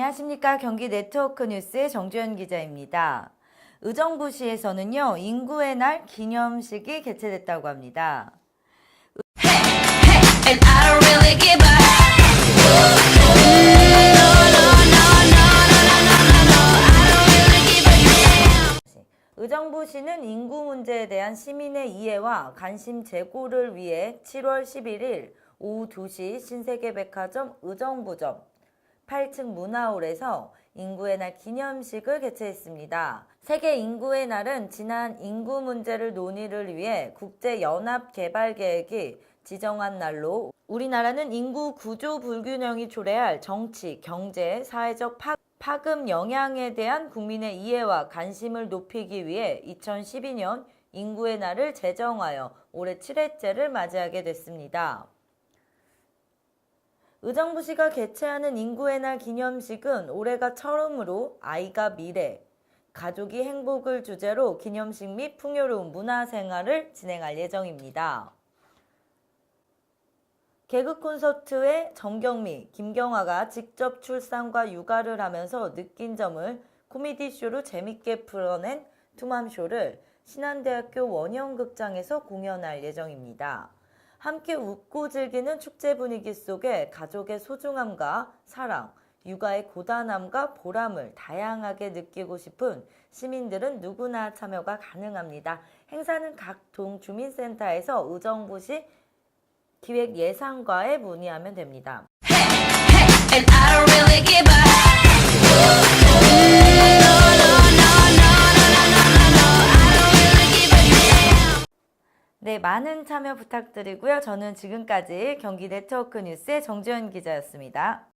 안녕하십니까. 경기 네트워크 뉴스의 정주현 기자입니다. 의정부시에서는요, 인구의 날 기념식이 개최됐다고 합니다. give a 의정부시는 인구 문제에 대한 시민의 이해와 관심 제고를 위해 7월 11일 오후 2시 신세계백화점 의정부점 8층 문화홀에서 인구의 날 기념식을 개최했습니다. 세계 인구의 날은 지난 인구 문제를 논의를 위해 국제연합개발계획이 지정한 날로 우리나라는 인구 구조 불균형이 초래할 정치, 경제, 사회적 파, 파급 영향에 대한 국민의 이해와 관심을 높이기 위해 2012년 인구의 날을 제정하여 올해 7회째를 맞이하게 됐습니다. 의정부시가 개최하는 인구의 날 기념식은 올해가 처음으로 아이가 미래, 가족이 행복을 주제로 기념식 및 풍요로운 문화생활을 진행할 예정입니다. 개그 콘서트에 정경미, 김경화가 직접 출산과 육아를 하면서 느낀 점을 코미디 쇼로 재밌게 풀어낸 투맘쇼를 신한대학교 원형극장에서 공연할 예정입니다. 함께 웃고 즐기는 축제 분위기 속에 가족의 소중함과 사랑, 육아의 고단함과 보람을 다양하게 느끼고 싶은 시민들은 누구나 참여가 가능합니다. 행사는 각 동 주민센터에서 의정부시 기획 예상과에 문의하면 됩니다. and I 네, 많은 참여 부탁드리고요. 저는 지금까지 경기 네트워크 뉴스의 정주현 기자였습니다.